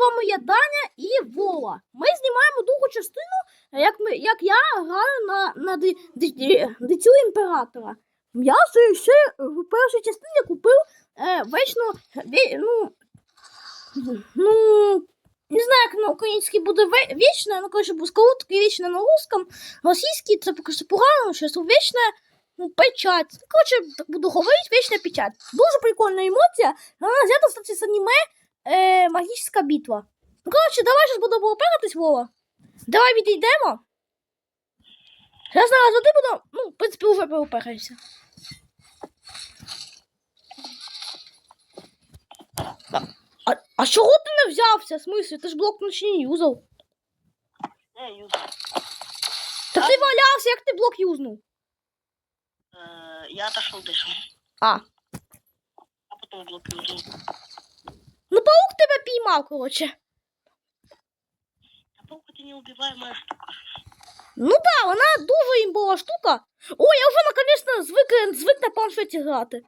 вами я Даня і Вова. Ми знімаємо другу частину, як, ми, як я граю на, на ди, ди, ди, дитю імператора. Я ще, в першій частині купив е, вічно, ві, ну, ну, не знаю, як на українській буде вічне, ну, коротше, таке вічне на русском, російський це поки що погано, що це вічне, ну, печать. Так буду говорити, вічна печать. Дуже прикольна емоція, вона взята, кстати, з аніме е, магічна битва. Ну, коротше, давай зараз будемо опиратись, Вова. Давай відійдемо. Зараз зараз один буду, ну, в принципі, вже поопираємося. А, а, а чого ти не взявся? В смислі? Ти ж блок ночі не юзав. Я юзу. Та ти валявся, як ти блок юзнув? Э, я отошел дышем, А, а потом блок юзу. Ну паук тебя піймав, короче. А паук это неубиваемая штука. Ну да, вона дуже імбова штука. Ой, я вже наконець звик, звик на планшеті грати.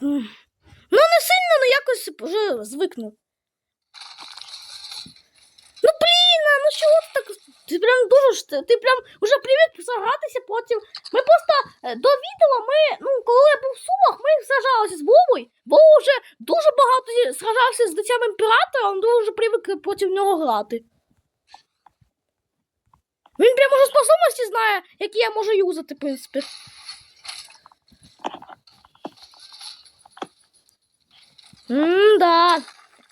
Ну, не сильно, але якось вже звикну. Ну а ну чого ти так. Ти прям дуже ти, прям вже привик загратися потім. Ми просто е, до відео ми, ну, коли я був в Сумах, ми сражалися з Вовою. Вова вже дуже багато сражався з дитям імператора, він дуже привик проти нього грати. Він прямо вже способності знає, які я можу юзати, в принципі. М-да.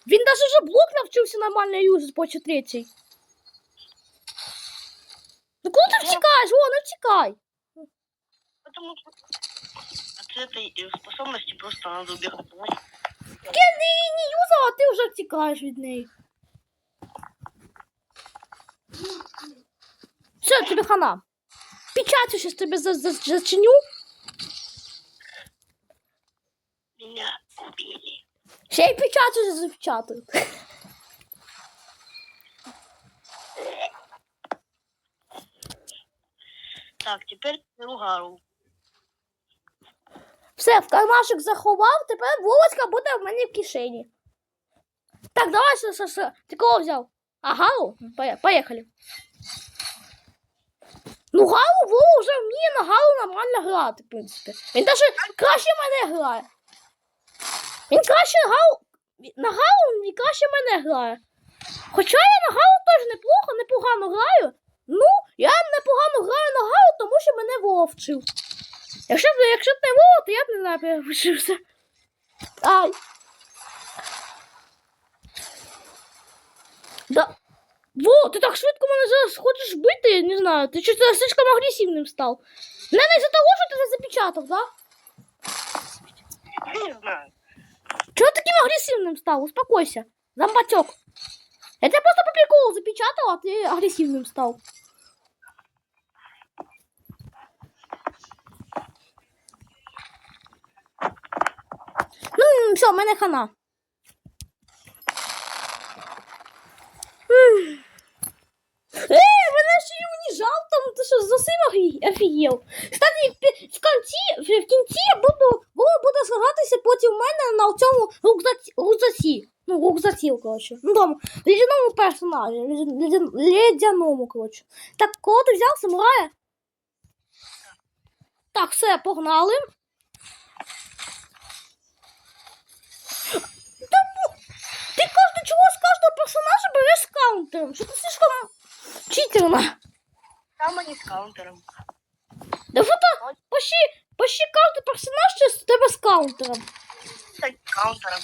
Він даже вже блок навчився нормально юзати по третій. Ну коли ти втікаєш? О, не втікай. Потому что от этой э, способности просто надо убегать. Давай. Я не, не юзала, а ти вже втікаєш від неї. Все, тобі хана. Печатю щас тебе за, за, зачиню. Меня убили. Ще й печатю запечатаю. Так, теперь Ругару. Все, в кармашек заховав, тепер Вовочка буде в мене в кишені. Так, давай, що, що, що. Ти кого взяв? А, Галу? Ну, Поїхали. Ну, Галу Вова вже вміє на Галу нормально грати, в принципі. Він даже краще мене грає. Він краще Галу. На Галу він краще мене грає. Хоча я на Галу теж неплохо, непогано граю. Ну, я непогано граю на Галу, тому що мене Вова вчив. Якщо б, якщо не Вова, то я б не знаю, вчився. Ай. Да. Во, ти так швидко мене зараз хочеш бити, я не знаю. Ти що слишком агресивним став. Наверное, із-за того, що ти запечатав, да? Не знаю. Чого таким агресивним став? Успокойся. Зомбатек. Я тебе просто по приколу запечатал, а ты агрессивным стал. Ну, все, мене хана. М. Ей, мене ще й уніжав там, ти що, зовсім офі- офігел. Кстати, в- кінці, в кінці я буду, Вова буде сражатися проти мене на цьому рюкзаці. Ну, рюкзаці, коротше. Ну, там, ледяному персонажі, ледя- ледя- ледяному, коротше. Так, кого ти взяв, самурая? Так, все, погнали. Ти кожен чогось кожного персонажа береш з каунтером. Що ти слишком читерна. Там они с каунтером. Да що то почти, почти кожен персонаж щось у тебе з каунтером. С каунтером.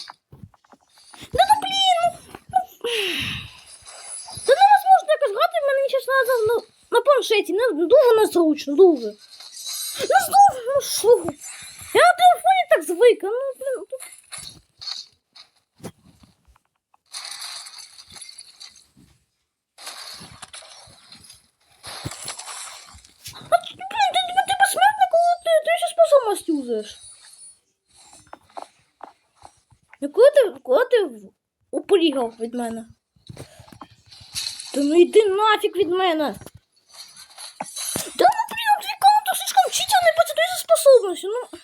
Да ну блін, ну. ну. Та невозможно якось грати, в мене щось на, на, на планшеті. Не, дуже незручно, дуже. Ну знову, ну що? Я на телефоні так звик, ну блін. ну, нерухомость юзаєш? Ну коли ти, коли ти упорігав від мене? Та ну йди нафіг від мене! Да ну прям твій аккаунт слишком читаний по твоїй способності, ну. ну.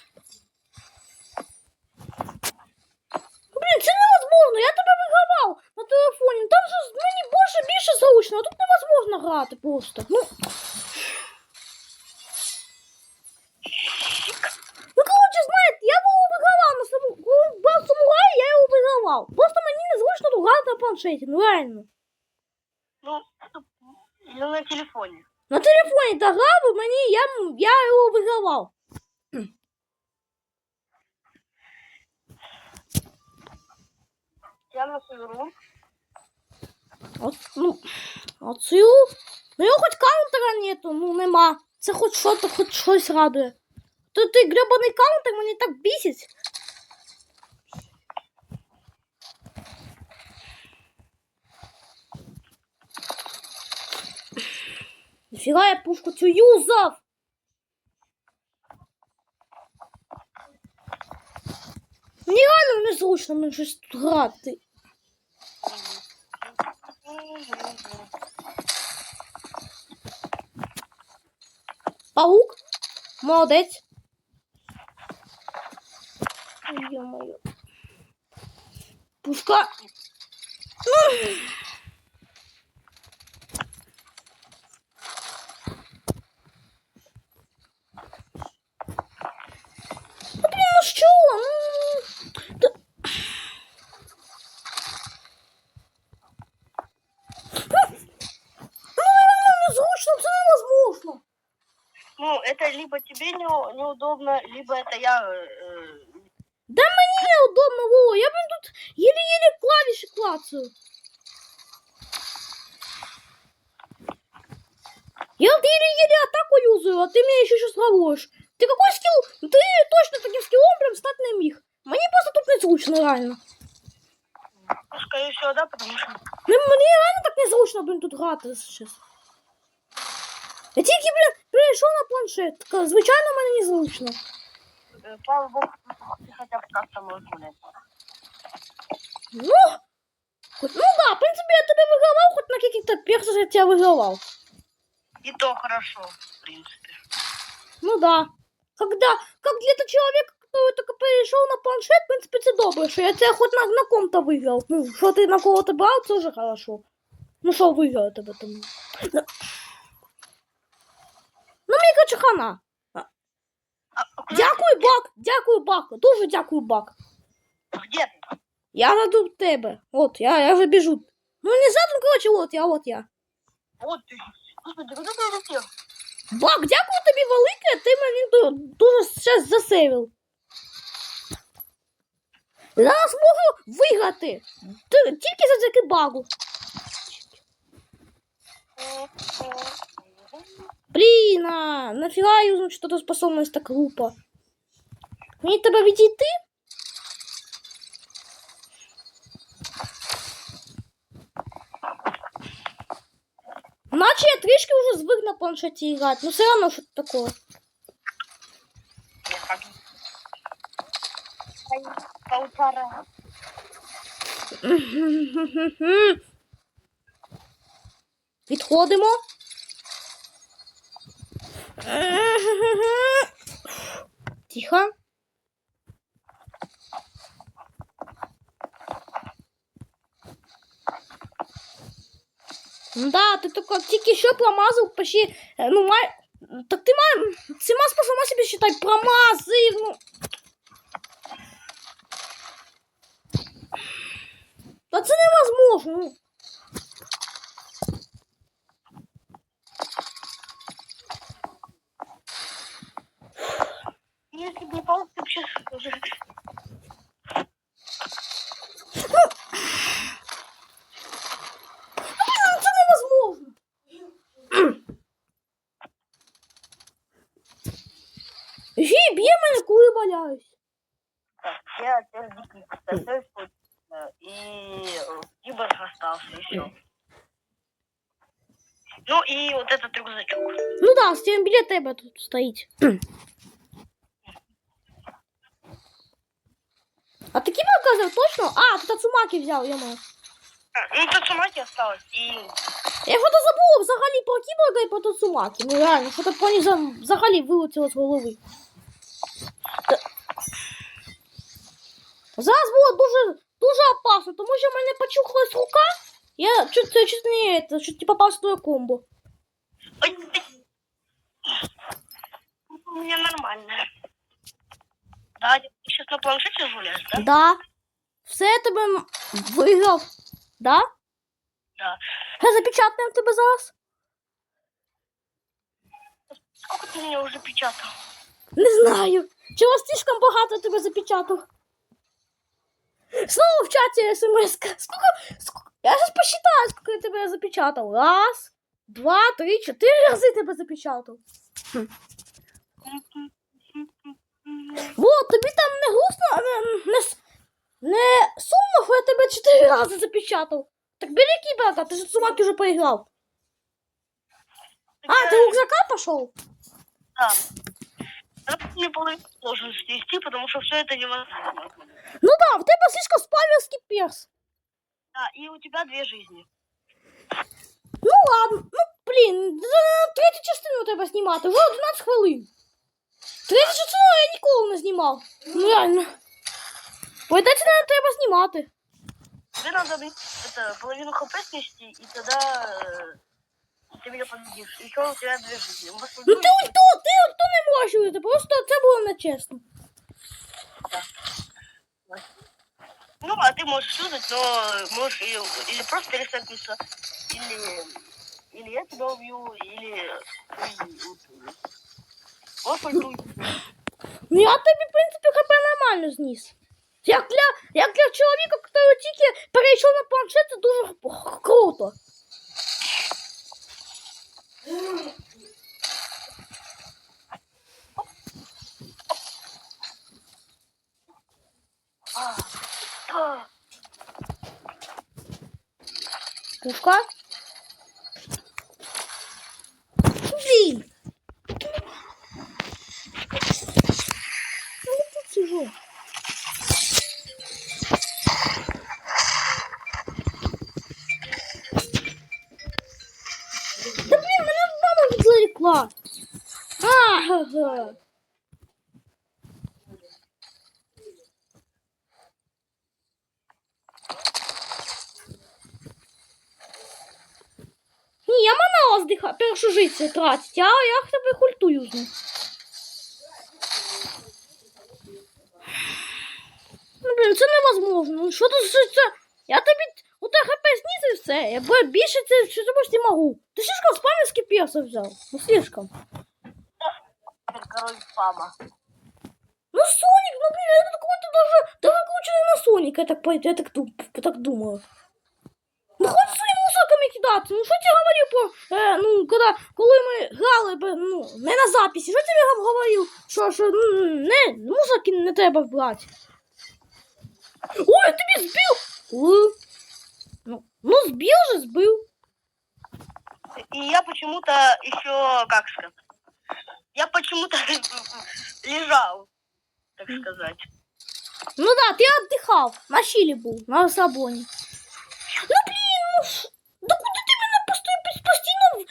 Блін, це невозможно, я тебе вигравав на телефоні. Там же мені більше більше заучно, а тут невозможно грати просто. Ну. Вигравав. Просто мені незручно тут грати на планшеті, ну реально. Ну, или на телефоне. На телефоні та грав, мені я, я його вигравав. Я на игру. От, ну, а цю. Ну його хоч каунтера нету, ну нема. Це хоч що то хоч щось радує. То той гребаний каунтер мені так бісить. Ніфіга я пушку цю юзав. Мені реально незручно мені щось тут грати. Паук? Молодець. Ё-моё. Пушка. Ну, Ну, это либо тебе не, неудобно, либо это я... э, Да мені неудобно, Вова, я блин тут еле-еле клавиши клацаю. Я вот еле-еле атаку юзаю, а ты меня еще сейчас ловишь. Ты какой скилл? Ты точно таким скиллом прям стать не міг. Мені просто тут незручно, реально. ну, скорее всего, да, потому что... Ну, мені реально так незручно, блин, тут грати зараз. Я тільки, блин, перейшов на планшет. Так, Звичайно, мені незручно. э, слава богу, ты хотя бы как-то можешь гулять. Ну, хоть- ну да, в принципе, я тебе вигравав, хоч на каких-то персах я тебя вигравав. И то хорошо, в принципе. Ну да. Когда, как для-то человека, который только перешел на планшет, в принципе, це добре, що я тебе хоть на, на ком-то виграв. Ну, що ти на кого-то брав, це вже хорошо. Ну що виграв тебе там. Ну, ну мені короче, хана. А, куда Дякую, Бак, дякую, Бак, дуже дякую, Бак. ты? Где ты? Я раду тебе. От, я, я вже біжу. Ну не задом, короче, от я, от я. Вот ты. Господи, куда ты улетел? Бак, дякую тобі велике, ти мені ду- дуже щас засейвив. Зараз можу виграти. Т- Тільки завдяки багу. Блін, а, нафіга юзну що-то способність так глупо. Мені тебе відійти? Наче я трішки вже звик на планшеті грати, ну все одно що такое. Я Полтора. Відходимо. Тихо. Да, ти тільки, тільки що промазав почти, е, ну, май, так ти май, цима сама себе считай, промазив, ну. Та це невозможно, ну. Если бы не паук, ты вообще уже... Ну, Це невозможно. Жі, б'є мене, коли валяюсь. Так, я теперь дикий кстати, и э, киборг остался, и все. Ну и вот этот рюкзачок. Ну да, Стівен біля тебе тут стоїть. А ты кем оказывал точно? А, ты Тацумаки взял, я маю. Ну, Тацумаки осталось. И... Я что-то забула взагалі про Кіборга і про Тацумаки. Ну реально, что-то про них взагалі вилетіло с голови. Та... Зараз було дуже, дуже опасно, тому що у мене почухалась рука. Я чуть, чуть, чуть не, это, чуть не попав в твою комбо. Ну, у меня нормально. Да, ты сейчас на планшете гуляешь, да? Да. Все я тебе виграв. Да? Да. Я запечатаю тебе зараз. Сколько ты меня уже печатал? Не знаю. Чого слишком багато тебе запечатав. Знову в чаті смс. Сколько, сколько? Я зараз посчитаю, скільки я тебе запечатав. Раз, два, три, чотири рази тебе запечатав. Вот, тобі там не грустно, не, не, не сумно, що я тебе чотири рази запечатав. Так бери кіберка, ти ж сумак уже поіграв. А, ти рюкзака пішов? Да. Да, мне половину должен снести, потому что все это невозможно. Ну да, в тебе слишком спамерський перс. Да, и у тебя две жизни. Ну ладно, ну блін, за третю частину треба знімати, вже 11 хвилин. Третю частину я ніколи не знімав. Ну реально. Пойдеться не треба знімати. Тебе надо мне это, половину хп снести, и тогда э, ты меня победишь. Еще у тебя две жизни. Мы с Ну тобой- ти ульто, ти ульто не можеш ульти, просто це було нечесно. Ну, а ты можешь юзать, но можешь или, или просто ресетнуться, или, или я тебя убью, или ты ультуешь. Можешь ультуй. Ну я тобі, в принципі, хп нормально зніс. Як для, як для чоловіка, який тільки перейшов на планшет, це дуже х- круто. А, а. Пушка. Я першу життя тратить, а я тебе культую з ним. Ну, блін, це невозможно. Ну, що тут це? Я тобі у тебе хп знизив все. Я бо- більше це що зробиш не можу. Ти слишком спамерський перса взяв. Ну слишком. Король спама. Ну Соник, ну блин, это какой-то даже, даже круче на Соника, я так, я так, я так думаю. Ну хоть своїми мусорками кидати. Ну що ти про, е, ну, коли, коли ми грали, б, ну, не на записі, що ти мені говорив, що, що не, мусорки не треба брати. Ой, я тобі збив! О, Ну, ну збив же, збив. И я почему-то еще, как сказать, я почему-то лежал, так сказать. Ну да, ти віддихав, на щілі був, на розслабоні. Ну блін, ну ш- да куди ти мене постійно, постійно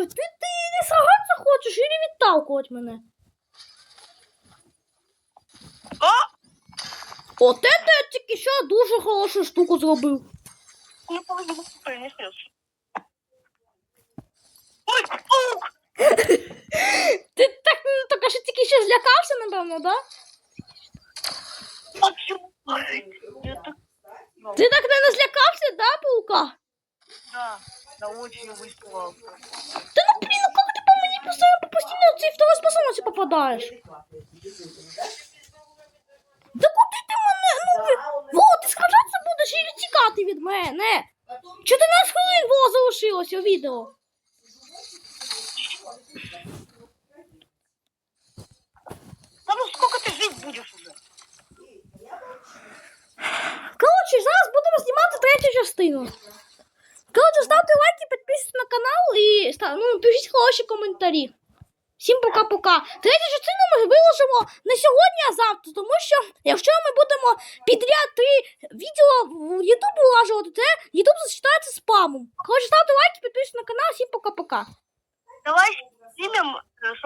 відталкуєш? Ти, ти не сагатися хочеш і відталкувати мене? А! От це я тільки що дуже хорошу штуку зробив. Не не. Ой! Ти так, ну, так що тільки що злякався, напевно, да? А? Это... Ти так не злякався, да, паука? Да, да, очень. Та ну блін, ну як ти по мені постійно, постійно в цій второй способності попадаєш? Да куди ти мене? Ну, ви... Во, ти скажатися будеш і тікати від мене. 14 хвилин було залишилося у відео. Да ну сколько ты жить будешь уже? Коротше, зараз будемо знімати третю частину. Коротше, ставте лайки, підписуйтесь на канал і ста- ну, пишіть хороші коментарі. Всім пока-пока. Третю частину ми виложимо не сьогодні, а завтра, тому що якщо ми будемо підряд три відео в YouTube вилажувати, це Ютуб зачитається спамом. Коротше, ставте лайки, підписуйтесь на канал, всім пока-пока. Давай снимем, э,